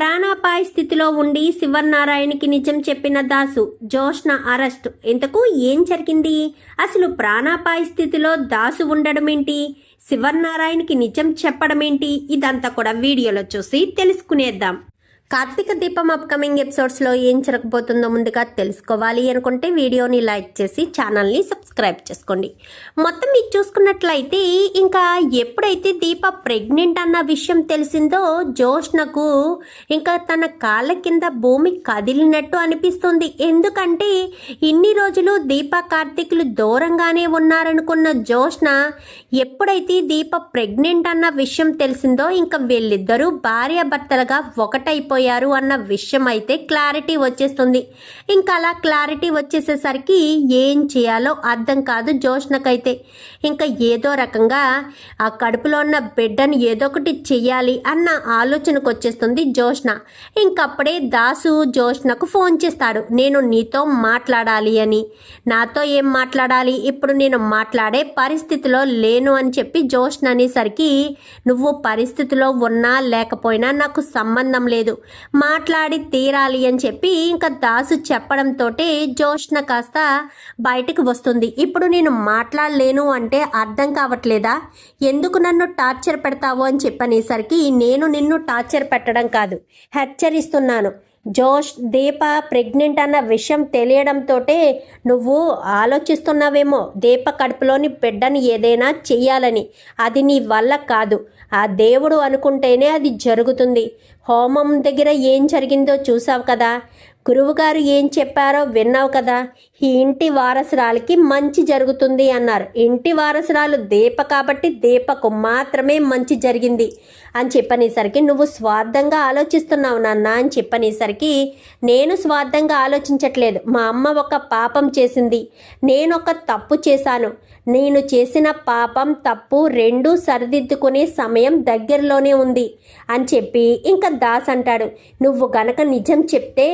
ప్రాణాపాయ స్థితిలో ఉండి శివనారాయణకి నిజం చెప్పిన దాసు జోష్న అరెస్ట్. ఇంతకు ఏం జరిగింది? అసలు ప్రాణాపాయ స్థితిలో దాసు ఉండడం ఏంటి శివనారాయణకి నిజం చెప్పడం ఏంటి ఇదంతా కూడా వీడియోలో చూసి తెలుసుకునేద్దాం. కార్తీక దీపం అప్కమింగ్ ఎపిసోడ్స్లో ఏం జరగబోతుందో ముందుగా తెలుసుకోవాలి అనుకుంటే వీడియోని లైక్ చేసి ఛానల్ని సబ్స్క్రైబ్ చేసుకోండి. మొత్తం మీరు చూసుకున్నట్లయితే ఇంకా ఎప్పుడైతే దీప ప్రెగ్నెంట్ అన్న విషయం తెలిసిందో జోష్నకు ఇంకా తన కాళ్ళ కింద భూమి కదిలినట్టు అనిపిస్తుంది. ఎందుకంటే ఇన్ని రోజులు దీప కార్తీకులు దూరంగానే ఉన్నారనుకున్న జోష్న ఎప్పుడైతే దీప ప్రెగ్నెంట్ అన్న విషయం తెలిసిందో ఇంకా వీళ్ళిద్దరూ భార్యాభర్తలుగా చనిపోయారు అన్న విషయం అయితే క్లారిటీ వచ్చేస్తుంది. ఇంకా అలా క్లారిటీ వచ్చేసేసరికి ఏం చేయాలో అర్థం కాదు జోష్నకైతే. ఇంకా ఏదో రకంగా ఆ కడుపులో ఉన్న బిడ్డను ఏదో ఒకటి చెయ్యాలి అన్న ఆలోచనకు వచ్చేస్తుంది జోష్న. ఇంకప్పుడే దాసు జోష్నకు ఫోన్ చేస్తాడు. నేను నీతో మాట్లాడాలి అని. నాతో ఏం మాట్లాడాలి? ఇప్పుడు నేను మాట్లాడే పరిస్థితిలో లేను అని చెప్పి జోష్న అనేసరికి నువ్వు పరిస్థితిలో ఉన్నా లేకపోయినా నాకు సంబంధం లేదు. మాట్లాడి తీరాలి అని చెప్పి ఇంకా దాసు చెప్పడంతో జోష్న కాస్త బయటకు వస్తుంది. ఇప్పుడు నేను మాట్లాడలేను అంటే అర్థం కావట్లేదా? ఎందుకు నన్ను టార్చర్ పెడతావు అని చెప్పనేసరికి నేను నిన్ను టార్చర్ పెట్టడం కాదు హెచ్చరిస్తున్నాను. జోష్ దీప ప్రెగ్నెంట్ అన్న విషయం తెలియడంతో నువ్వు ఆలోచిస్తున్నావేమో దీప కడుపులోని బిడ్డని ఏదైనా చెయ్యాలని. అది నీ వల్ల కాదు. ఆ దేవుడు అనుకుంటేనే అది జరుగుతుంది. హోమం దగ్గర ఏం జరిగిందో చూసావు కదా? గురువుగారు ఏం చెప్పారో విన్నావు కదా? ఈ ఇంటి వారసురాలకి మంచి జరుగుతుంది అన్నారు. ఇంటి వారసురాలు దీప కాబట్టి దీపకు మాత్రమే మంచి జరిగింది అని చెప్పనేసరికి నువ్వు స్వార్థంగా ఆలోచిస్తున్నావు నాన్న అని చెప్పనేసరికి నేను స్వార్థంగా ఆలోచించట్లేదు. మా అమ్మ ఒక పాపం చేసింది. నేను ఒక తప్పు చేశాను. నేను చేసిన పాపం తప్పు రెండూ సరిదిద్దుకునే సమయం దగ్గరలోనే ఉంది అని చెప్పి ఇంకా దాస్ అంటాడు. నువ్వు గనక నిజం చెప్తే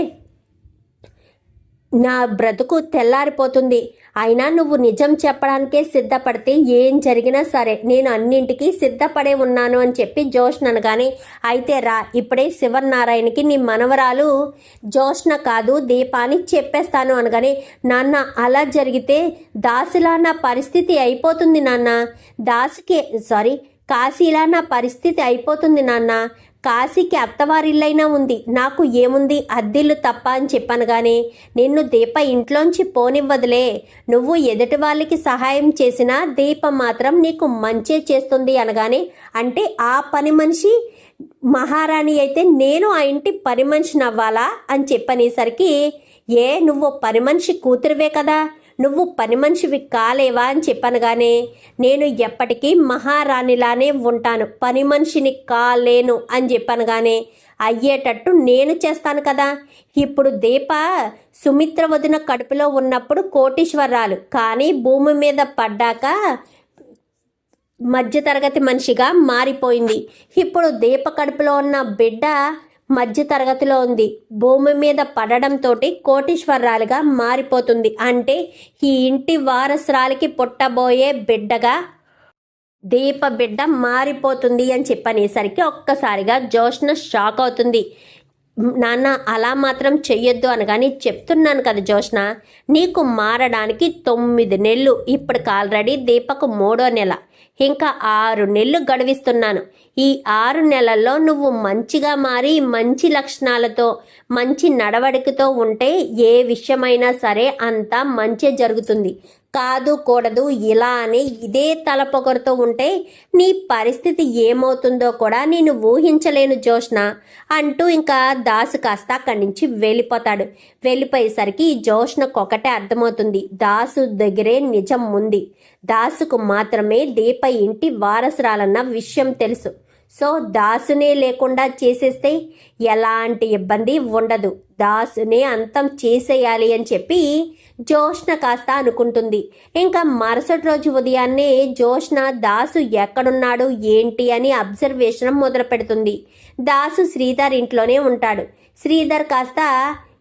నా బ్రతుకు తెల్లారిపోతుంది. అయినా నువ్వు నిజం చెప్పడానికే సిద్ధపడితే ఏం జరిగినా సరే నేను అన్నింటికీ సిద్ధపడే ఉన్నాను అని చెప్పి జోష్ణను అనగానే అయితే రా ఇప్పుడే శివనారాయణకి నీ మనవరాలు జోష్ణ కాదు దీపాని చెప్పేస్తాను అనగానే నాన్న అలా జరిగితే దాసిలా నా పరిస్థితి అయిపోతుంది నాన్న. దాసికి సారీ కాశీలా నా పరిస్థితి అయిపోతుంది నాన్న. కాశీకి అత్తవారిల్లైనా ఉంది. నాకు ఏముంది? అద్దిల్లు తప్ప అని చెప్పాను నిన్ను దీప ఇంట్లోంచి పోనివ్వదులే. నువ్వు ఎదుటి వాళ్ళకి సహాయం చేసినా దీప మాత్రం నీకు మంచే చేస్తుంది అనగానే అంటే ఆ పని మనిషి మహారాణి అయితే నేను ఆ ఇంటి పని మనిషిని అవ్వాలా అని చెప్పనేసరికి ఏ నువ్వు పని మనిషి కూతురువే కదా. నువ్వు పని మనిషివి కాలేవా అని చెప్పనగానే నేను ఎప్పటికీ మహారాణిలానే ఉంటాను. పని మనిషిని కాలేను అని చెప్పనగానే అయ్యేటట్టు నేను చేస్తాను కదా. ఇప్పుడు దీప సుమిత్ర వదిన కడుపులో ఉన్నప్పుడు కోటీశ్వరాలు. కానీ భూమి మీద పడ్డాక మధ్యతరగతి మనిషిగా మారిపోయింది. ఇప్పుడు దీప కడుపులో ఉన్న బిడ్డ మధ్య తరగతిలో ఉంది. భూమి మీద పడడంతో కోటీశ్వరాలుగా మారిపోతుంది. అంటే ఈ ఇంటి వారసురాలికి పుట్టబోయే బిడ్డగా దీప బిడ్డ మారిపోతుంది అని చెప్పనేసరికి ఒక్కసారిగా జోష్న షాక్ అవుతుంది. నాన్న అలా మాత్రం చెయ్యొద్దు అనగాని చెప్తున్నాను కదా జోష్న నీకు మారడానికి తొమ్మిది నెలలు. ఇప్పటికి ఆల్రెడీ దీపకు మూడో నెల. ఇంకా ఆరు నెలలు గడివిస్తున్నాను. ఈ ఆరు నెలల్లో నువ్వు మంచిగా మారి మంచి లక్షణాలతో మంచి నడవడికతో ఉంటే ఏ విషయమైనా సరే అంతా మంచి జరుగుతుంది. కాదు కూడదు ఇలా అని ఇదే తలపొగరుతో ఉంటే నీ పరిస్థితి ఏమవుతుందో కూడా నేను ఊహించలేను జోష్న అంటూ ఇంకా దాసు కాస్త అక్కడి నుంచి వెళ్ళిపోతాడు. వెళ్ళిపోయేసరికి జోష్నకు ఒకటే అర్థమవుతుంది. దాసు దగ్గరే నిజం ఉంది. దాసుకు మాత్రమే దీప ఇంటి వారసురాలన్న విషయం తెలుసు. సో దాసునే లేకుండా చేసేస్తే ఎలాంటి ఇబ్బంది ఉండదు. దాసునే అంతం చేసేయాలి అని చెప్పి జోష్న కాస్త అనుకుంటుంది. ఇంకా మరుసటి రోజు ఉదయాన్నే జోష్న దాసు ఎక్కడున్నాడు ఏంటి అని అబ్జర్వేషన్ మొదలు పెడుతుంది దాసు శ్రీధర్ ఇంట్లోనే ఉంటాడు. శ్రీధర్ కాస్త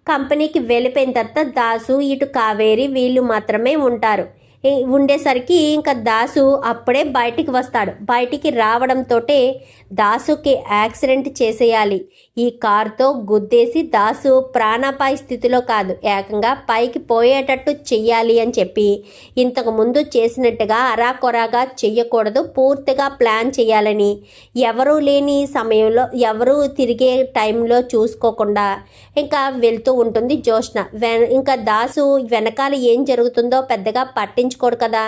కంపెనీకి వెళ్ళిపోయిన తర్వాత దాసు ఇటు కావేరి వీళ్ళు మాత్రమే ఉంటారు. ఉండేసరికి ఇంకా దాసు అప్పుడే బయటికి వస్తాడు. బయటికి రావడంతో దాసుకి యాక్సిడెంట్ చేసేయాలి. ఈ కారుతో గుద్దేసి దాసు ప్రాణాపాయ స్థితిలో కాదు ఏకంగా పైకి పోయేటట్టు చెయ్యాలి అని చెప్పి. ఇంతకు ముందు చేసినట్టుగా అరాకొరాగా చెయ్యకూడదు పూర్తిగా ప్లాన్ చేయాలని ఎవరూ లేని సమయంలో ఎవరూ తిరిగే టైంలో చూసుకోకుండా ఇంకా వెళ్తూ ఉంటుంది జోష్న వెన ఇంకా దాసు వెనకాల ఏం జరుగుతుందో పెద్దగా పట్టించుకోడు కదా.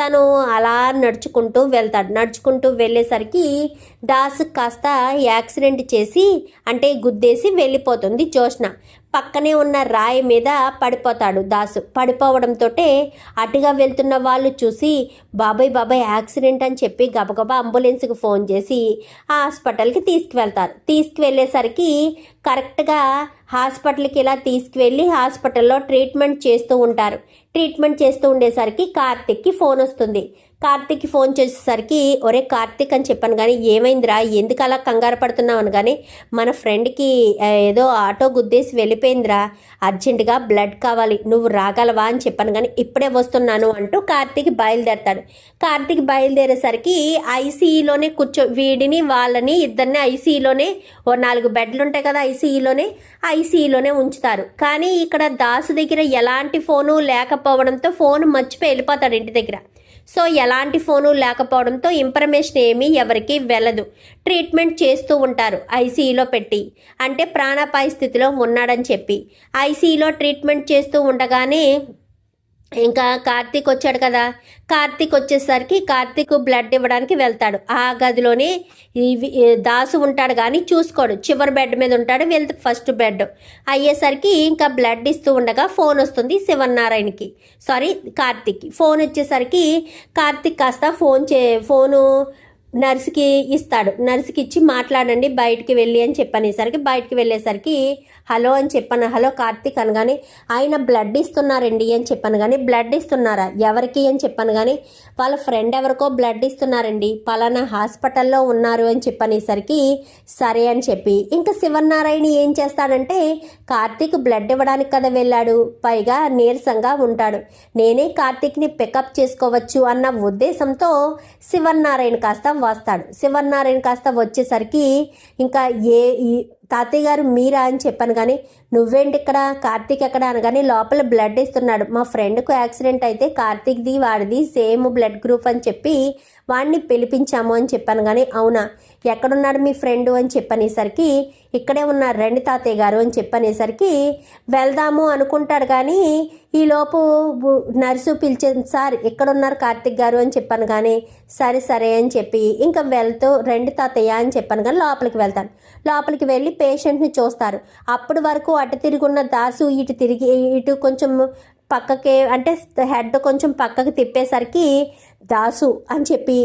తను అలా నడుచుకుంటూ వెళ్తాడు. నడుచుకుంటూ వెళ్ళేసరికి దాసు కాస్త యాక్సిడెంట్ చేసి అంటే గుద్దేసి వెళ్ళిపోతుంది జోష్న పక్కనే ఉన్న రాయి మీద పడిపోతాడు దాసు. పడిపోవడంతోటే అటుగా వెళ్తున్న వాళ్ళు చూసి బాబాయ్ బాబాయ్ యాక్సిడెంట్ అని చెప్పి గబగబా అంబులెన్స్కి ఫోన్ చేసి హాస్పిటల్కి తీసుకువెళ్తారు. తీసుకువెళ్ళేసరికి కరెక్ట్గా హాస్పిటల్కి ఇలా తీసుకువెళ్ళి హాస్పిటల్లో ట్రీట్మెంట్ చేస్తూ ఉంటారు. ట్రీట్మెంట్ చేస్తూ ఉండేసరికి కార్తిక్కి ఫోన్ వస్తుంది. కార్తిక్కి ఫోన్ చేసేసరికి ఒరే కార్తిక్ అని చెప్పాను కానీ ఏమైందిరా? ఎందుకు అలా కంగారు పడుతున్నావు అనగానే కానీ మన ఫ్రెండ్కి ఏదో ఆటో గుద్దేసి వెళ్ళిపోయిందిరా. అర్జెంటుగా బ్లడ్ కావాలి. నువ్వు రాగలవా అని చెప్పాను కానీ ఇప్పుడే వస్తున్నాను అంటూ కార్తీక్ బయలుదేరతాడు. కార్తీక్ బయలుదేరేసరికి ఐసీఈలోనే కూర్చో వీడిని వాళ్ళని ఇద్దరిని ఐసీఈలోనే ఓ నాలుగు బెడ్లు ఉంటాయి కదా ఐసీఈలోనే ఐసీఈలోనే ఉంచుతారు. కానీ ఇక్కడ దాసు దగ్గర ఎలాంటి ఫోను లేకపోవడంతో ఫోన్ మర్చిపోయి వెళ్ళిపోతాడు ఇంటి దగ్గర. సో ఎలాంటి ఫోను లేకపోవడంతో ఇన్ఫర్మేషన్ ఏమీ ఎవరికి వెళ్ళదు. ట్రీట్మెంట్ చేస్తూ ఉంటారు ఐసీఈలో పెట్టి. అంటే ప్రాణాపాయ స్థితిలో ఉన్నాడని చెప్పి. ఐసీఈలో ట్రీట్మెంట్ చేస్తూ ఉండగానే ఇంకా కార్తీక్ వచ్చాడు కదా. కార్తీక్ వచ్చేసరికి కార్తీక్ బ్లడ్ ఇవ్వడానికి వెళ్తాడు. ఆ గదిలోనే ఇవి- దాసు ఉంటాడు కానీ చూసుకోడు. చివరి బెడ్ మీద ఉంటాడు వెళ్తే ఫస్ట్ బెడ్. అయ్యేసరికి ఇంకా బ్లడ్ ఇస్తూ ఉండగా ఫోన్ వస్తుంది శివనారాయణకి సారీ కార్తీక్కి. ఫోన్ వచ్చేసరికి కార్తీక్ కాస్త ఫోన్ చే ఫోను నర్సుకి ఇస్తాడు. నర్సుకి ఇచ్చి మాట్లాడండి బయటికి వెళ్ళి అని చెప్పనేసరికి బయటికి వెళ్ళేసరికి హలో అని చెప్పాను హలో కార్తీక్ అనగానే ఆయన బ్లడ్ ఇస్తున్నారండి అని చెప్పాను కానీ బ్లడ్ ఇస్తున్నారా? ఎవరికి? అని చెప్పాను కానీ వాళ్ళ ఫ్రెండ్ ఎవరికో బ్లడ్ ఇస్తున్నారండి. పలానా హాస్పిటల్లో ఉన్నారు అని చెప్పనేసరికి సరే అని చెప్పి. ఇంకా శివనారాయణ ఏం చేస్తాడంటే కార్తీక్ బ్లడ్ ఇవ్వడానికి కదా వెళ్ళాడు. పైగా నీరసంగా ఉంటాడు. నేనే కార్తీక్ని పికప్ చేసుకోవచ్చు అన్న ఉద్దేశంతో శివనారాయణ కాస్త వస్తాడు. శివన్నారాయణ కాస్త వచ్చేసరికి ఇంకా ఏ ఈ తాతయ్య గారు మీరా అని చెప్పాను కానీ నువ్వేంటి ఇక్కడ కార్తీక్ ఎక్కడ అనగానే లోపల బ్లడ్ ఇస్తున్నాడు మా ఫ్రెండ్కు యాక్సిడెంట్ అయితే కార్తీక్ది వాడిది సేమ్ బ్లడ్ గ్రూప్ అని చెప్పి వాడిని పిలిపించాము అని చెప్పాను కానీ అవునా? ఎక్కడున్నాడు మీ ఫ్రెండ్ అని చెప్పనేసరికి ఇక్కడే ఉన్నారు రండి తాతయ్య గారు అని చెప్పనేసరికి వెళ్దాము అనుకుంటాడు కానీ ఈలోపు నర్సు పిలిచేది సార్ ఎక్కడున్నారు కార్తిక్ గారు అని చెప్పాను కానీ సరే సరే అని చెప్పి ఇంకా వెళ్తూ రండి తాతయ్య అని చెప్పాను కానీ లోపలికి వెళ్తాను లోపలికి వెళ్ళి పేషెంట్ని చూస్తారు. అప్పటి వరకు అటు తిరుగున్న దాసు ఇటు తిరిగి ఇటు కొంచెం పక్కకి అంటే హెడ్ కొంచెం పక్కకి తిప్పేసరికి దాసు అని చెప్పి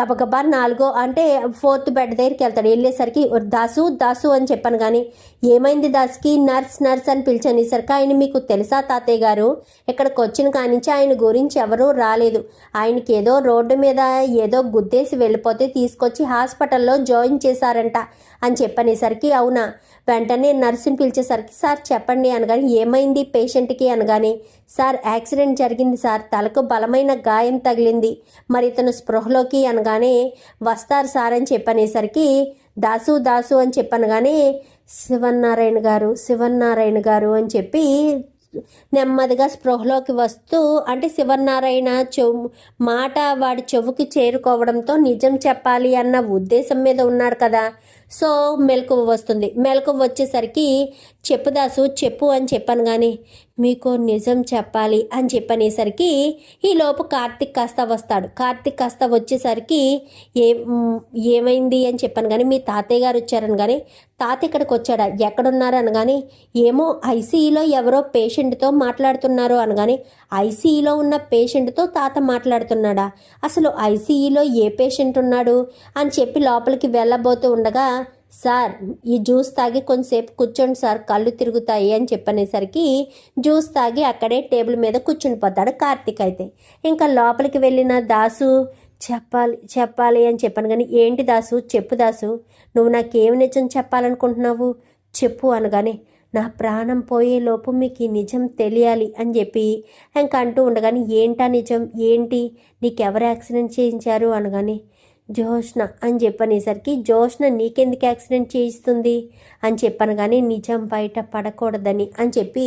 గబగబా నాలుగో అంటే ఫోర్త్ బెడ్ దగ్గరికి వెళ్తాడు. వెళ్ళేసరికి దాసు దాసు అని చెప్పాను కానీ ఏమైంది దాసుకి? నర్స్ నర్స్ అని పిలిచానేసరికి ఆయన మీకు తెలుసా తాతయ్య గారు? ఇక్కడికి వచ్చిన కానించి ఆయన గురించి ఎవరూ రాలేదు. ఆయనకి ఏదో రోడ్డు మీద ఏదో గుద్దేసి వెళ్ళిపోతే తీసుకొచ్చి హాస్పిటల్లో జాయిన్ చేశారంట అని చెప్పనేసరికి అవునా? వెంటనే నర్సుని పిలిచేసరికి సార్ చెప్పండి అనగాని ఏమైంది పేషెంట్కి అనగాని సార్ యాక్సిడెంట్ జరిగింది సార్ తలకు బలమైన గాయం తగిలింది. మరి ఇతను స్పృహలోకి అనగానే వస్తారు సార్ అని చెప్పనేసరికి దాసు దాసు అని చెప్పనగానే శివన్నారాయణ గారు శివన్నారాయణ గారు అని చెప్పి నెమ్మదిగా స్పృహలోకి వస్తూ అంటే శివనారాయణ చెవు మాట వాడి చెవుకి చేరుకోవడంతో నిజం చెప్పాలి అన్న ఉద్దేశం మీద ఉన్నాడు కదా. సో మెలకువ వస్తుంది. మెలకువ వచ్చేసరికి చెప్పుదాసు చెప్పు అని చెప్పాను కానీ మీకు నిజం చెప్పాలి అని చెప్పనేసరికి ఈలోపు కార్తిక్ కాస్త వస్తాడు. కార్తిక్ కాస్త వచ్చేసరికి ఏ ఏమైంది అని చెప్పాను కానీ మీ తాతయ్య గారు వచ్చారని కానీ తాత ఇక్కడికి వచ్చాడా? ఎక్కడున్నారు అనగాని ఏమో ఐసీఈలో ఎవరో పేషెంట్తో మాట్లాడుతున్నారు అనగాని ఐసీఈలో ఉన్న పేషెంట్తో తాత మాట్లాడుతున్నాడా? అసలు ఐసీఈలో ఏ పేషెంట్ ఉన్నాడు? అని చెప్పి లోపలికి వెళ్ళబోతూ ఉండగా సార్ ఈ జ్యూస్ తాగి కొంచెంసేపు కూర్చోండి సార్ కళ్ళు తిరుగుతాయి అని చెప్పనేసరికి జ్యూస్ తాగి అక్కడే టేబుల్ మీద కూర్చుని పోతాడు కార్తీక్ అయితే. ఇంకా లోపలికి వెళ్ళిన దాసు చెప్పాలి చెప్పాలి అని చెప్పాను కానీ ఏంటి దాసు చెప్పు దాసు నువ్వు నాకేం నిజం చెప్పాలనుకుంటున్నావు? చెప్పు అనగానే నా ప్రాణం పోయేలోపు మీకు ఈ నిజం తెలియాలి అని చెప్పి ఇంకా అంటూ ఉండగానే ఏంటా నిజం? ఏంటి? నీకెవరు యాక్సిడెంట్ చేయించారు? అనగానే జోష్న అని చెప్పనేసరికి జోష్న నీకెందుకు యాక్సిడెంట్ చేయిస్తుంది? అని చెప్పను కానీ నిజం బయట పడకూడదని అని చెప్పి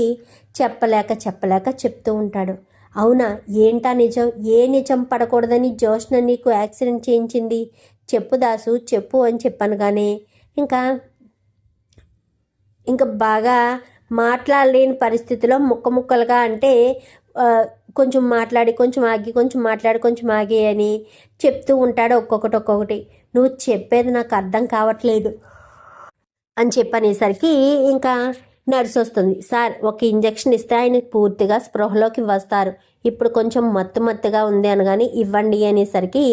చెప్పలేక చెప్పలేక చెప్తూ ఉంటాడు. అవునా? ఏంటా నిజం? ఏ నిజం పడకూడదని జోష్న నీకు యాక్సిడెంట్ చేయించింది? చెప్పు దాసు చెప్పు అని చెప్పాను కానీ ఇంకా ఇంకా బాగా మాట్లాడలేని పరిస్థితిలో ముక్క ముక్కలుగా అంటే కొంచెం మాట్లాడి కొంచెం ఆగి కొంచెం మాట్లాడి కొంచెం ఆగి అని చెప్తూ ఉంటాడు ఒక్కొక్కటి ఒక్కొక్కటి. నువ్వు చెప్పేది నాకు అర్థం కావట్లేదు అని చెప్పనేసరికి ఇంకా నర్స్ వస్తుంది. సార్ ఒక ఇంజెక్షన్ ఇస్తే ఆయన పూర్తిగా స్పృహలోకి వస్తారు. ఇప్పుడు కొంచెం మత్తు మత్తుగా ఉంది అనగానే ఇవ్వండి అనేసరికి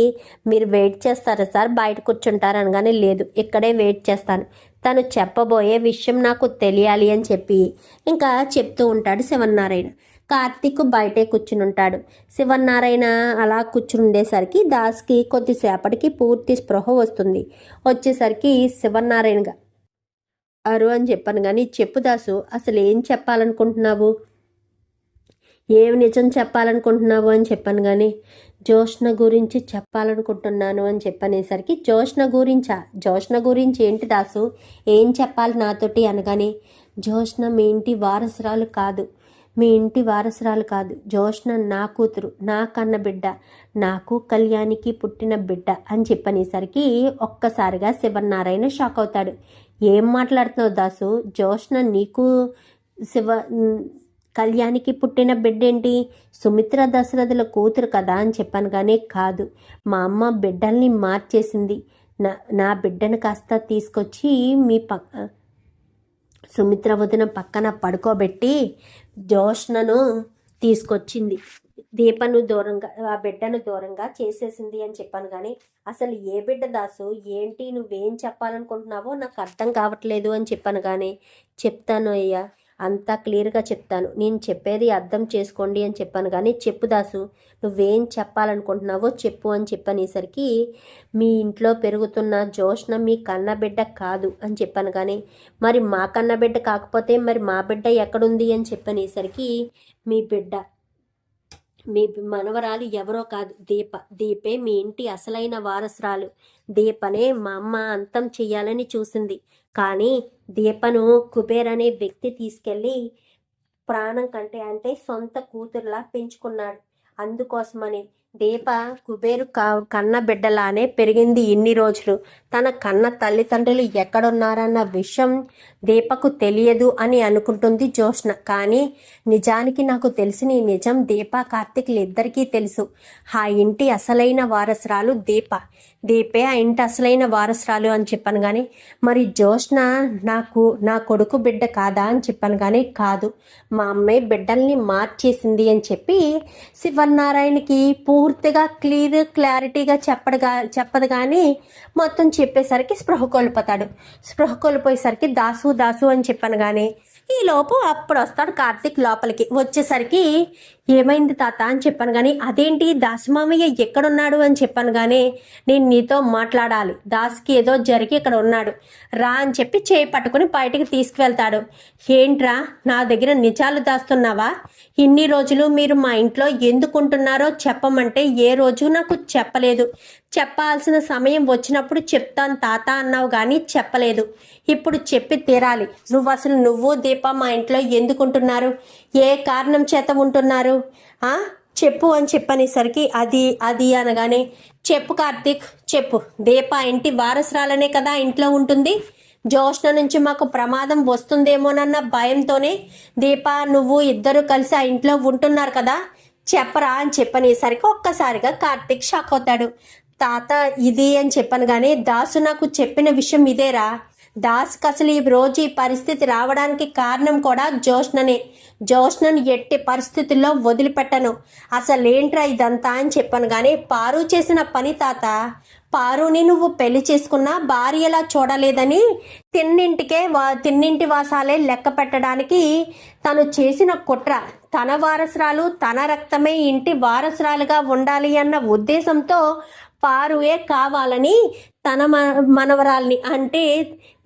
మీరు వెయిట్ చేస్తారా సార్? బయట కూర్చుంటారు? అనగానే లేదు ఇక్కడే వెయిట్ చేస్తాను. తను చెప్పబోయే విషయం నాకు తెలియాలి అని చెప్పి ఇంకా చెప్తూ ఉంటాడు శివన్నారాయణ కార్తీక్ బయటే కూర్చుని ఉంటాడు శివన్నారాయణ అలా కూర్చుని ఉండేసరికి దాస్కి కొద్దిసేపటికి పూర్తి స్పృహ వస్తుంది. వచ్చేసరికి శివన్నారాయణగా అరు అని చెప్పాను కానీ చెప్పు దాసు అసలు ఏం చెప్పాలనుకుంటున్నావు? ఏమి నిజం చెప్పాలనుకుంటున్నావు అని చెప్పాను కానీ జోష్ణ గురించి చెప్పాలనుకుంటున్నాను అని చెప్పనేసరికి జోష్ణ గురించా? జోష్ణ గురించి ఏంటి దాసు? ఏం చెప్పాలి నాతోటి అనగానే జోష్ణ మీ ఇంటి వారసురాలు కాదు. మీ ఇంటి వారసురాలు కాదు. జోష్న నా కూతురు నా కన్న బిడ్డ నాకు కళ్యాణికి పుట్టిన బిడ్డ అని చెప్పనేసరికి ఒక్కసారిగా శివనారాయణ షాక్ అవుతాడు. ఏం మాట్లాడుతున్నావు దాసు? జోష్న నీకు శివ కళ్యాణికి పుట్టిన బిడ్డేంటి? సుమిత్ర దశరథుల కూతురు కదా అని చెప్పాను కానీ కాదు. మా అమ్మ బిడ్డల్ని మార్చేసింది. నా నా బిడ్డను కాస్త తీసుకొచ్చి మీ పక్క సుమిత్ర వదిన పక్కన పడుకోబెట్టి జోష్నను తీసుకొచ్చింది. దీపను దూరంగా ఆ బిడ్డను దూరంగా చేసేసింది అని చెప్పాను కానీ అసలు ఏ బిడ్డ దాసు ఏంటి నువ్వేం చెప్పాలనుకుంటున్నావో నాకు అర్థం కావట్లేదు అని చెప్పాను కానీ చెప్తాను అయ్యా. అంతా క్లియర్గా చెప్తాను. నేను చెప్పేది అర్థం చేసుకోండి అని చెప్పాను. కానీ చెప్పు దాసు నువ్వేం చెప్పాలనుకుంటున్నావో చెప్పు అని చెప్పనేసరికి మీ ఇంట్లో పెరుగుతున్న జోష్ణ మీ కన్నబిడ్డ కాదు అని చెప్పాను. కానీ మరి మా కన్నబిడ్డ కాకపోతే మరి మా బిడ్డ ఎక్కడుంది అని చెప్పనేసరికి మీ బిడ్డ మీ మనవరాలు ఎవరో కాదు దీప. దీపే మీ ఇంటి అసలైన వారసురాలు. దీపనే మా అమ్మ అంతం చెయ్యాలని చూసింది. కానీ దీపను కుబేర్ అనే వ్యక్తి తీసుకెళ్ళి ప్రాణం కంటే అంటే సొంత కూతురులా పెంచుకున్నాడు. అందుకోసమని దీప కుబేరు క- కన్న బిడ్డలానే పెరిగింది ఇన్ని రోజులు. తన కన్న తల్లిదండ్రులు ఎక్కడున్నారన్న విషయం దీపకు తెలియదు అని అనుకుంటుంది జోష్న కానీ నిజానికి నాకు తెలిసిన ఈ నిజం దీప కార్తిక్లు ఇద్దరికీ తెలుసు. ఆ ఇంటి అసలైన వారసురాలు దీప. దీపే ఆ ఇంటి అసలైన వారసురాలు అని చెప్పాను కానీ మరి జోష్న నాకు నా కొడుకు బిడ్డ కాదా అని చెప్పాను కానీ కాదు. మా అమ్మాయి బిడ్డల్ని మార్చేసింది అని చెప్పి శివనారాయణకి పూర్తిగా క్లియర్ క్లారిటీగా చెప్పడుగా చెప్పదు కానీ మొత్తం చెప్పేసరికి స్పృహ కోల్పోతాడు. స్పృహ కోల్పోయేసరికి దాసు దాసు అని చెప్పాను కానీ ఈ లోపు అప్పుడు వస్తాడు కార్తీక్ లోపలికి. వచ్చేసరికి ఏమైంది తాత అని చెప్పాను కానీ అదేంటి దాసమామయ్య ఎక్కడున్నాడు అని చెప్పాను కానీ నేను నీతో మాట్లాడాలి. దాస్కి ఏదో జరిగి ఇక్కడ ఉన్నాడు. రా అని చెప్పి చేయి పట్టుకుని బయటికి తీసుకువెళ్తాడు. ఏంట్రా నా దగ్గర నిజాలు దాస్తున్నావా? ఇన్ని రోజులు మీరు మా ఇంట్లో ఎందుకుంటున్నారో చెప్పమంటే ఏ రోజు నాకు చెప్పలేదు. చెప్పాల్సిన సమయం వచ్చినప్పుడు చెప్తాను తాత అన్నావు కానీ చెప్పలేదు. ఇప్పుడు చెప్పి తీరాలి. నువ్వు అసలు నువ్వు దీప మా ఇంట్లో ఎందుకుంటున్నారు? ఏ కారణం చేత ఉంటున్నారు? ఆ? చెప్పు అని చెప్పనేసరికి అది అది అనగానే చెప్పు కార్తీక్ చెప్పు. దీప ఇంటి వారసురాలనే కదా ఇంట్లో ఉంటుంది? జోష్ణ నుంచి మాకు ప్రమాదం వస్తుందేమోనన్న భయంతోనే దీప నువ్వు ఇద్దరు కలిసి ఆ ఇంట్లో ఉంటున్నారు కదా? చెప్పరా అని చెప్పనేసరికి ఒక్కసారిగా కార్తీక్ షాక్ అవుతాడు. తాత ఇది అని చెప్పాను కానీ దాసు నాకు చెప్పిన విషయం ఇదేరా. దాస్కి అసలు ఈ రోజు ఈ పరిస్థితి రావడానికి కారణం కూడా జోష్ననే. జోష్నను ఎట్టి పరిస్థితుల్లో వదిలిపెట్టను. అసలు ఏంట్రా ఇదంతా అని చెప్పాను కానీ పారు చేసిన పని తాత పారుని నువ్వు పెళ్ళి చేసుకున్న భార్యలా చూడలేదని తిన్నింటికే వా తిన్నింటి వాసాలే లెక్క పెట్టడానికి తను చేసిన కుట్ర. తన వారసురాలు తన రక్తమే ఇంటి వారసురాలుగా ఉండాలి అన్న ఉద్దేశంతో పారుయే కావాలని తన మనవరాల్ని అంటే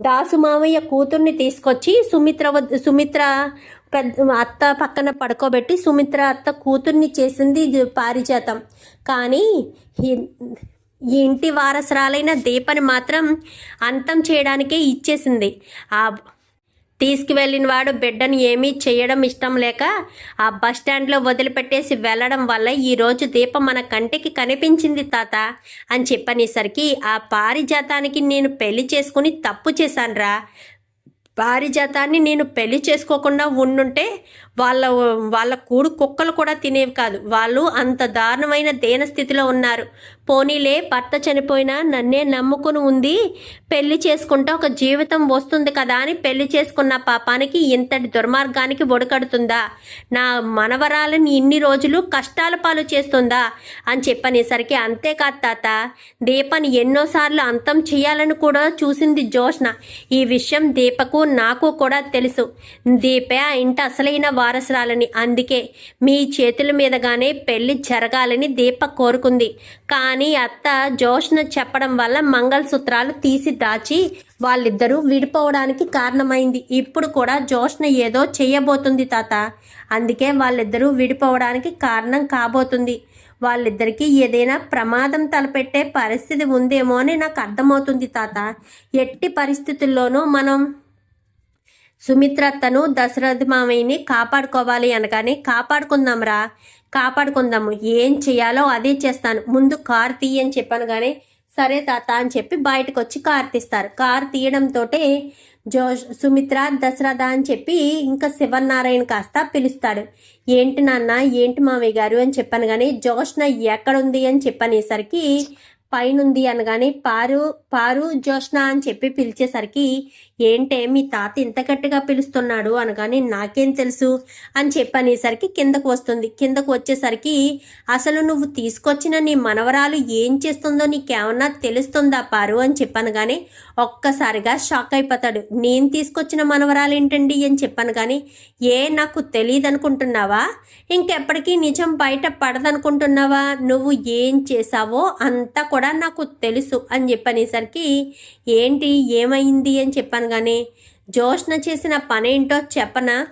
దాసు మామయ్య కూతుర్ని తీసుకొచ్చి సుమిత్ర సుమిత్ర పెద్ద అత్త పక్కన పడుకోబెట్టి సుమిత్ర అత్త కూతుర్ని చేసింది పారిజాతం. కానీ ఇంటి వారసురాలైన దీపని మాత్రం అంతం చేయడానికే ఇచ్చేసింది. ఆ తీసుకువెళ్ళిన వాడు బిడ్డను ఏమీ చేయడం ఇష్టం లేక ఆ బస్ స్టాండ్లో వదిలిపెట్టేసి వెళ్ళడం వల్ల ఈరోజు దీపం మన కంటికి కనిపించింది తాత అని చెప్పనేసరికి ఆ పారిజాతానికి నేను పెళ్ళి చేసుకుని తప్పు చేశానురా. పారిజాతాన్ని నేను పెళ్ళి చేసుకోకుండా ఉండుంటే వాళ్ళ వాళ్ళ కూడు కుక్కలు కూడా తినేవి కాదు. వాళ్ళు అంత దారుణమైన దేన స్థితిలో ఉన్నారు. పోనీలే భర్త చనిపోయినా నన్నే నమ్ముకుని ఉంది పెళ్ళి చేసుకుంటే ఒక జీవితం వస్తుంది కదా అని పెళ్ళి చేసుకున్న పాపానికి ఇంతటి దుర్మార్గానికి ఒడకడుతుందా? నా మనవరాలని ఇన్ని రోజులు కష్టాల పాలు చేస్తుందా? అని చెప్పనేసరికి అంతేకాదు తాత. దీపని ఎన్నోసార్లు అంతం చేయాలని కూడా చూసింది జోష్న. ఈ విషయం దీపకు నాకు కూడా తెలుసు. దీపే ఆ ఇంటి అసలైన వారసురాలని. అందుకే మీ చేతుల మీదగానే పెళ్ళి జరగాలని దీప కోరుకుంది. కానీ అత్త జోష్ను చెప్పడం వల్ల మంగళసూత్రాలు తీసి దాచి వాళ్ళిద్దరూ విడిపోవడానికి కారణమైంది. ఇప్పుడు కూడా జోష్న ఏదో చేయబోతుంది తాత. అందుకే వాళ్ళిద్దరూ విడిపోవడానికి కారణం కాబోతుంది. వాళ్ళిద్దరికీ ఏదైనా ప్రమాదం తలపెట్టే పరిస్థితి ఉందేమో అని నాకు అర్థమవుతుంది తాత. ఎట్టి పరిస్థితుల్లోనూ మనం సుమిత్ర తను దశరథ మామయ్యని కాపాడుకోవాలి అనగానే కాపాడుకుందాంరా కాపాడుకుందాము ఏం చేయాలో అదే చేస్తాను ముందు కార్ తీయని చెప్పాను కానీ సరే తాత అని చెప్పి బయటకు వచ్చి కార్ తీస్తారు. కార్ తీయడంతో జో సుమిత్ర దశరథ అని చెప్పి ఇంకా శివనారాయణ కాస్త పిలుస్తాడు. ఏంటి నాన్న ఏంటి మామయ్య గారు అని చెప్పాను కానీ జోష్న ఎక్కడుంది అని చెప్పనేసరికి పైనుంది అనగానే పారు పారు జోష్న అని చెప్పి పిలిచేసరికి ఏంటే మీ తాత ఇంత గట్టిగా పిలుస్తున్నాడు అనగానే నాకేం తెలుసు అని చెప్పనేసరికి కిందకు వస్తుంది. కిందకు వచ్చేసరికి అసలు నువ్వు తీసుకొచ్చిన నీ మనవరాలు ఏం చేస్తుందో నీకేమన్నా తెలుస్తుందా పారు అని చెప్పాను కానీ ఒక్కసారిగా షాక్ అయిపోతాడు. నేను తీసుకొచ్చిన మనవరాలు ఏంటండి అని చెప్పాను కానీ ఏ నాకు తెలియదు అనుకుంటున్నావా ఇంకెప్పటికీ నిజం బయట పడదనుకుంటున్నావా? నువ్వు ఏం చేసావో అంతా కూడా నాకు తెలుసు అని చెప్పనేసరికి ఏంటి? ఏమైంది? అని చెప్పాను కానీ జోష్న చేసిన పనేంటో చెప్పనా?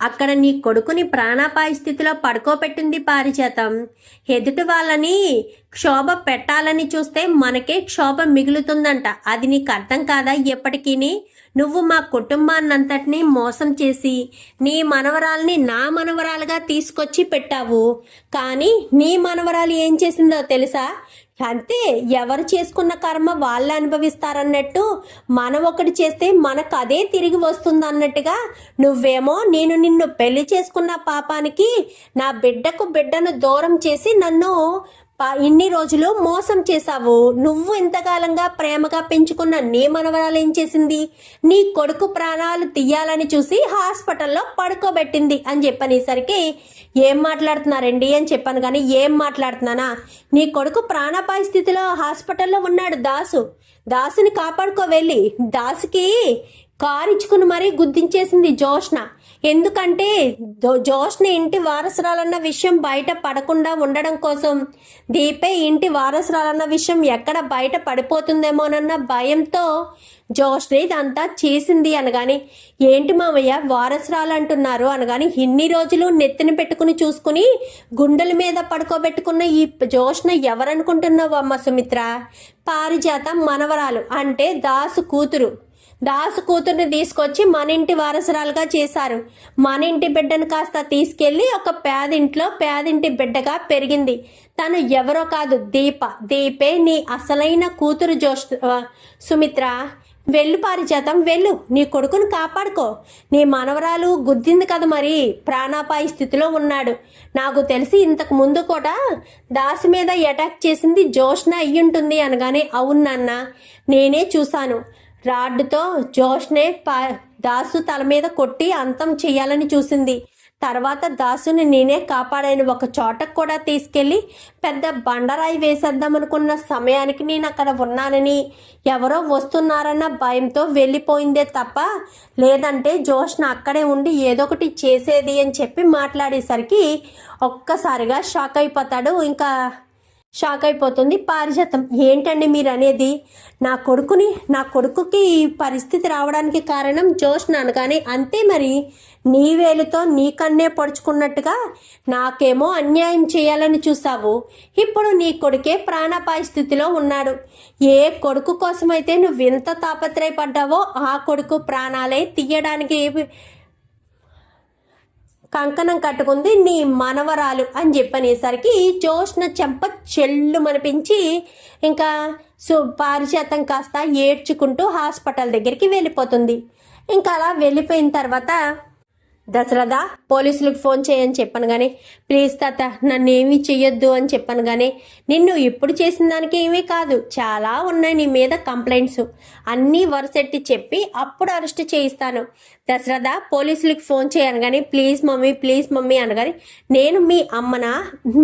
అక్కడ నీ కొడుకుని ప్రాణాపాయ స్థితిలో పడుకోబెట్టింది పారిజాతం. ఎదుటి వాళ్ళని క్షోభ పెట్టాలని చూస్తే మనకే క్షోభ మిగులుతుందంట. అది నీకు అర్థం కాదా ఎప్పటికీని? నువ్వు మా కుటుంబాన్నంతటినీ మోసం చేసి నీ మనవరాల్ని నా మనవరాలుగా తీసుకొచ్చి పెట్టావు. కానీ నీ మనవరాలు ఏం చేసిందో తెలుసా? అంతే ఎవరు చేసుకున్న కర్మ వాళ్ళు అనుభవిస్తారన్నట్టు మనం ఒకటి చేస్తే మనకు అదే తిరిగి వస్తుంది అన్నట్టుగా నువ్వేమో నేను నిన్ను పెళ్ళి చేసుకున్న పాపానికి నా బిడ్డకు బిడ్డను దూరం చేసి నన్ను ఇన్ని రోజులు మోసం చేశావు. నువ్వు ఇంతకాలంగా ప్రేమగా పెంచుకున్న నీ మనవరాలు ఏం చేసింది? నీ కొడుకు ప్రాణాలు తీయాలని చూసి హాస్పిటల్లో పడుకోబెట్టింది అని చెప్పనేసరికి ఏం మాట్లాడుతున్నారండి అని చెప్పాను కానీ ఏం మాట్లాడుతున్నానా? నీ కొడుకు ప్రాణాపాయ స్థితిలో హాస్పిటల్లో ఉన్నాడు దాసు. దాసుని కాపాడుకో వెళ్ళి. దాసుకి కారు ఇచ్చుకుని మరీ గుద్దించేసింది జోష్న. ఎందుకంటే జో- జోష్న ఇంటి వారసురాలన్న విషయం బయట పడకుండా ఉండడం కోసం దీపే ఇంటి వారసురాలన్న విషయం ఎక్కడ బయట పడిపోతుందేమోనన్న భయంతో జోష్న ఇదంతా చేసింది అనగాని ఏంటి మామయ్య వారసురాలు అంటున్నారు అనగాని ఇన్ని రోజులు నెత్తిన పెట్టుకుని చూసుకుని గుండెల మీద పడుకోబెట్టుకున్న ఈ జోష్న ఎవరనుకుంటున్నావు అమ్మ సుమిత్ర? పారిజాత మనవరాలు అంటే దాసు కూతురు. దాసు కూతుర్ని తీసుకొచ్చి మన ఇంటి వారసురాలుగా చేశారు. మన ఇంటి బిడ్డను కాస్త తీసుకెళ్ళి ఒక పేదింట్లో పేదింటి బిడ్డగా పెరిగింది. తను ఎవరో కాదు దీప. దీపే నీ అసలైన కూతురు జోష్ సుమిత్ర. వెళ్ళు పారిజాతం వెళ్ళు. నీ కొడుకును కాపాడుకో. నీ మనవరాలు గుద్దింది కదా మరి. ప్రాణాపాయ స్థితిలో ఉన్నాడు. నాకు తెలిసి ఇంతకు ముందు కూడా దాసి మీద అటాక్ చేసింది జోష్న అయ్యుంటుంది అనగానే అవును నేనే చూశాను. రాడ్డుతో జోష్నే ప దాసు తల మీద కొట్టి అంతం చేయాలని చూసింది. తర్వాత దాసుని నేనే కాపాడాను. ఒక చోటకు కూడా తీసుకెళ్ళి పెద్ద బండరాయి వేసేద్దామనుకున్న సమయానికి నేను అక్కడ ఉన్నానని. ఎవరో వస్తున్నారన్న భయంతో వెళ్ళిపోయిందే తప్ప లేదంటే జోష్న అక్కడే ఉండి ఏదో ఒకటి చేసేది అని చెప్పి మాట్లాడేసరికి ఒక్కసారిగా షాక్ అయిపోతాడు. ఇంకా షాక్ అయిపోతుంది. పారిజాతం. ఏంటండి మీరు అనేది నా కొడుకుని నా కొడుకుకి ఈ పరిస్థితి రావడానికి కారణం జోష్న కానీ అంతే మరి. నీ వేలుతో నీ కన్నే పొడుచుకున్నట్టుగా నాకేమో అన్యాయం చేయాలని చూసావు ఇప్పుడు నీ కొడుకే ప్రాణాపాయ స్థితిలో ఉన్నాడు. ఏ కొడుకు కోసమైతే నువ్వు ఎంత తాపత్రయపడ్డావో ఆ కొడుకు ప్రాణాలే తీయడానికి కంకణం కట్టుకుంది నీ మనవరాలు అని చెప్పనేసరికి జోష్న చెంప చెల్లు మనిపించి ఇంకా సు పారిజాతం కాస్త ఏడ్చుకుంటూ హాస్పిటల్ దగ్గరికి వెళ్ళిపోతుంది. ఇంకా అలా వెళ్ళిపోయిన తర్వాత దశరథ పోలీసులకు ఫోన్ చేయని చెప్పాను కానీ ప్లీజ్ తాత నన్ను ఏమీ చెయ్యొద్దు అని చెప్పాను కానీ నిన్ను ఇప్పుడు చేసిన దానికి ఏమీ కాదు. చాలా ఉన్నాయి నీ మీద కంప్లైంట్స్. అన్నీ వరుసెట్టి చెప్పి అప్పుడు అరెస్ట్ చేయిస్తాను. దశరథ పోలీసులకు ఫోన్ చేయను కానీ please mummy please mummy Anagani నేను మీ అమ్మనా?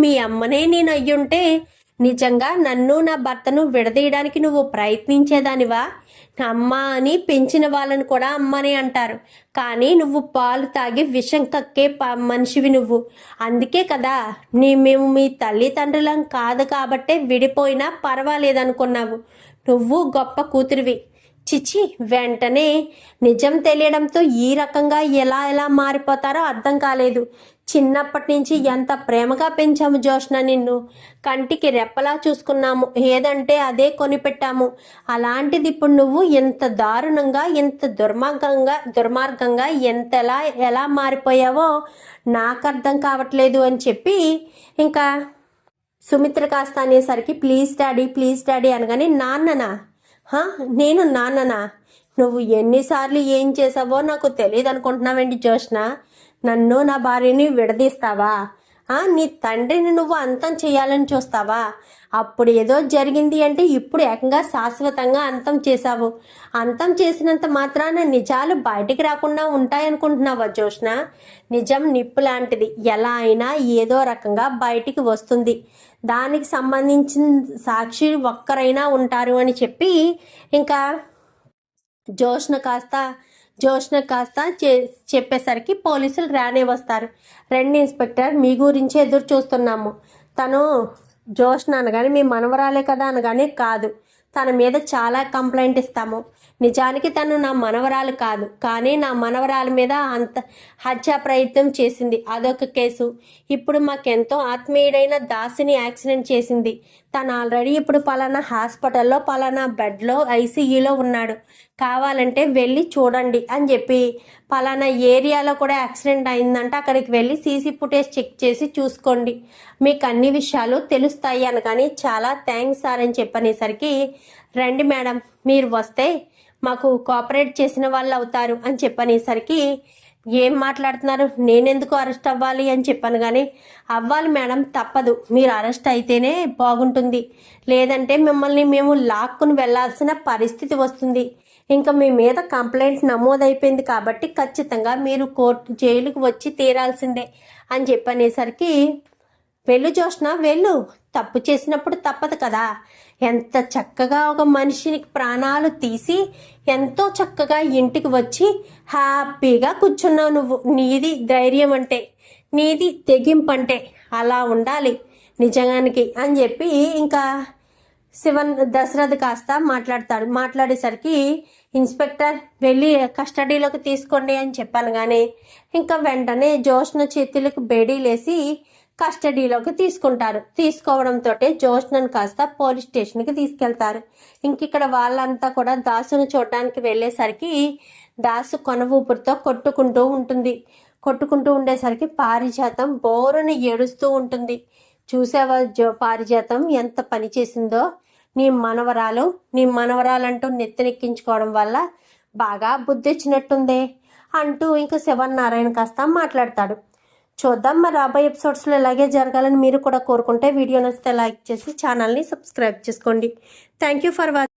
మీ అమ్మనే నేను అయ్యుంటే నిజంగా నన్ను నా భర్తను విడదీయడానికి నువ్వు ప్రయత్నించేదానివా? అమ్మ అని పెంచిన వాళ్ళని కూడా అమ్మని అంటారు. కానీ నువ్వు పాలు తాగి విషం కక్కే ప మనిషివి నువ్వు. అందుకే కదా నీ మేము మీ తల్లిదండ్రులం కాదు కాబట్టే విడిపోయినా పర్వాలేదనుకున్నావు. నువ్వు గొప్ప కూతురివి. చిచి వెంటనే నిజం తెలియడంతో ఈ రకంగా ఎలా ఎలా మారిపోతారో అర్థం కాలేదు. చిన్నప్పటి నుంచి ఎంత ప్రేమగా పెంచాము జోష్న నిన్ను. కంటికి రెప్పలా చూసుకున్నాము. ఏదంటే అదే కొనిపెట్టాము. అలాంటిది ఇప్పుడు నువ్వు ఎంత దారుణంగా ఎంత దుర్మార్గంగా దుర్మార్గంగా ఎంతలా ఎలా మారిపోయావో నాకు అర్థం కావట్లేదు అని చెప్పి ఇంకా సుమిత్ర కాస్త అనేసరికి ప్లీజ్ డాడీ ప్లీజ్ డాడీ అనగానే నాన్ననా? నేను నాన్ననా? నువ్వు ఎన్నిసార్లు ఏం చేసావో నాకు తెలియదు అనుకుంటున్నావండి జోష్న? నన్ను నా భార్యని విడదీస్తావా? ఆ నీ తండ్రిని నువ్వు అంతం చేయాలని చూస్తావా? అప్పుడు ఏదో జరిగింది అంటే ఇప్పుడు ఏకంగా శాశ్వతంగా అంతం చేశావు. అంతం చేసినంత మాత్రాన నిజాలు బయటికి రాకుండా ఉంటాయనుకుంటున్నావా జోష్ణ నిజం నిప్పు లాంటిది. ఎలా అయినా ఏదో రకంగా బయటికి వస్తుంది. దానికి సంబంధించిన సాక్షి ఒక్కరైనా ఉంటారు అని చెప్పి ఇంకా జోష్ణ కాస్త జోష్న కాస్త చే చెప్పేసరికి పోలీసులు రానే వస్తారు. రండి ఇన్స్పెక్టర్ మీ గురించి ఎదురు చూస్తున్నాము. తను జోష్న అనగానే మీ మనవరాలే కదా అనగానే కాదు. తన మీద చాలా కంప్లైంట్ ఇస్తాము. నిజానికి తను నా మనవరాలు కాదు. కానీ నా మనవరాల మీద అంత హత్యా ప్రయత్నం చేసింది. అదొక కేసు. ఇప్పుడు మాకెంతో ఆత్మీయుడైన దాసిని యాక్సిడెంట్ చేసింది. తను ఆల్రెడీ ఇప్పుడు పలానా హాస్పిటల్లో పలానా బెడ్లో ఐసీయూలో ఉన్నాడు. కావాలంటే వెళ్ళి చూడండి అని చెప్పి పలానా ఏరియాలో కూడా యాక్సిడెంట్ అయిందంటే. అక్కడికి వెళ్ళి సీసీ ఫుటేజ్ చెక్ చేసి చూసుకోండి. మీకు అన్ని విషయాలు తెలుస్తాయి అనగాని చాలా థ్యాంక్స్ సార్ అని చెప్పనేసరికి రండి మేడం మీరు వస్తే మాకు కోఆపరేట్ చేసిన వాళ్ళు అవుతారు అని చెప్పనేసరికి ఏం మాట్లాడుతున్నారు? నేనెందుకు అరెస్ట్ అవ్వాలి అని చెప్పాను కానీ అవ్వాలి మేడం తప్పదు. మీరు అరెస్ట్ అయితేనే బాగుంటుంది. లేదంటే మిమ్మల్ని మేము లాక్కుని వెళ్ళాల్సిన పరిస్థితి వస్తుంది. ఇంకా మీ మీద కంప్లైంట్ నమోదైపోయింది కాబట్టి ఖచ్చితంగా మీరు కోర్టు జైలుకు వచ్చి తీరాల్సిందే అని చెప్పనేసరికి వెళ్ళు జోష్న వెళ్ళు. తప్పు చేసినప్పుడు తప్పదు కదా. ఎంత చక్కగా ఒక మనిషికి ప్రాణాలు తీసి ఎంతో చక్కగా ఇంటికి వచ్చి హ్యాపీగా కూర్చున్నావు నువ్వు. నీది ధైర్యం అంటే నీది తెగింపు అంటే అలా ఉండాలి. నిజంగానికి అని చెప్పి ఇంకా శివన్ దశరథ్ కాస్త మాట్లాడతాడు. మాట్లాడేసరికి ఇన్స్పెక్టర్ వెళ్ళి కస్టడీలోకి తీసుకోండి అని చెప్పాను కానీ ఇంకా వెంటనే జోష్న చేతులకు బేడీలేసి కస్టడీలోకి తీసుకుంటారు. తీసుకోవడంతో జోష్నను కాస్త పోలీస్ స్టేషన్కి తీసుకెళ్తారు. ఇంక ఇక్కడ వాళ్ళంతా కూడా దాసును చూడడానికి వెళ్ళేసరికి దాసు కొన ఊపిరితో కొట్టుకుంటూ ఉంటుంది. కొట్టుకుంటూ ఉండేసరికి పారిజాతం బోరుని ఏడుస్తూ ఉంటుంది. చూసావా జో పారిజాతం ఎంత పని చేసిందో? నీ మనవరాలు నీ మనవరాలంటూ నెత్తినెక్కించుకోవడం వల్ల బాగా బుద్ధి వచ్చినట్టుందే అంటూ ఇంకా శివన్నారాయణ కాస్త మాట్లాడతాడు. చూద్దాం మరి రాబోయే ఎపిసోడ్స్లో ఇలాగే జరగాలని మీరు కూడా కోరుకుంటే వీడియో నచ్చితే లైక్ చేసి ఛానల్ని సబ్స్క్రైబ్ చేసుకోండి. Thank you for watching